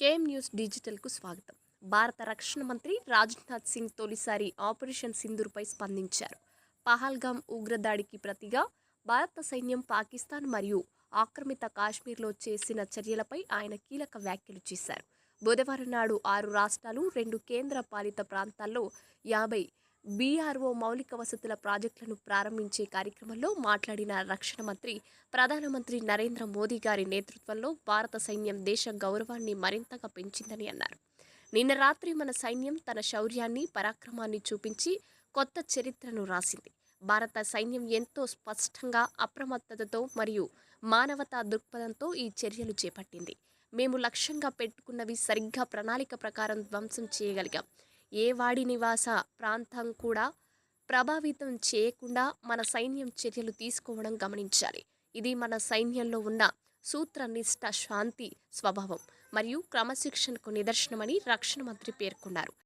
KM news డిజిటల్కు స్వాగతం. భారత రక్షణ మంత్రి రాజ్నాథ్ సింగ్ తొలిసారి ఆపరేషన్ సింధూర్పై స్పందించారు. పహల్గామ్ ఉగ్రదాడికి ప్రతిగా భారత సైన్యం పాకిస్తాన్ మరియు ఆక్రమిత కాశ్మీర్లో చేసిన చర్యలపై ఆయన కీలక వ్యాఖ్యలు చేశారు. బుధవారం నాడు ఆరు రాష్ట్రాలు రెండు కేంద్ర పాలిత ప్రాంతాల్లో యాభై బీఆర్ఓ మౌలిక వసతుల ప్రాజెక్టులను ప్రారంభించే కార్యక్రమంలో మాట్లాడిన రక్షణ మంత్రి ప్రధానమంత్రి నరేంద్ర మోదీ గారి నేతృత్వంలో భారత సైన్యం దేశ గౌరవాన్ని మరింతగా పెంచిందని అన్నారు. నిన్న రాత్రి మన సైన్యం తన శౌర్యాన్ని పరాక్రమాన్ని చూపించి కొత్త చరిత్రను రాసింది. భారత సైన్యం ఎంతో స్పష్టంగా అప్రమత్తతతో మరియు మానవతా దృక్పథంతో ఈ చర్యలు చేపట్టింది. మేము లక్ష్యంగా పెట్టుకున్నవి సరిగ్గా ప్రణాళిక ప్రకారం ధ్వంసం చేయగలిగాం. ఏ వాడి నివాస ప్రాంతం కూడా ప్రభావితం చేయకుండా మన సైన్యం చర్యలు తీసుకోవడం గమనించాలి. ఇది మన సైన్యంలో ఉన్న సూత్రనిష్ట శాంతి స్వభావం మరియు క్రమశిక్షణకు నిదర్శనమని రక్షణ మంత్రి పేర్కొన్నారు.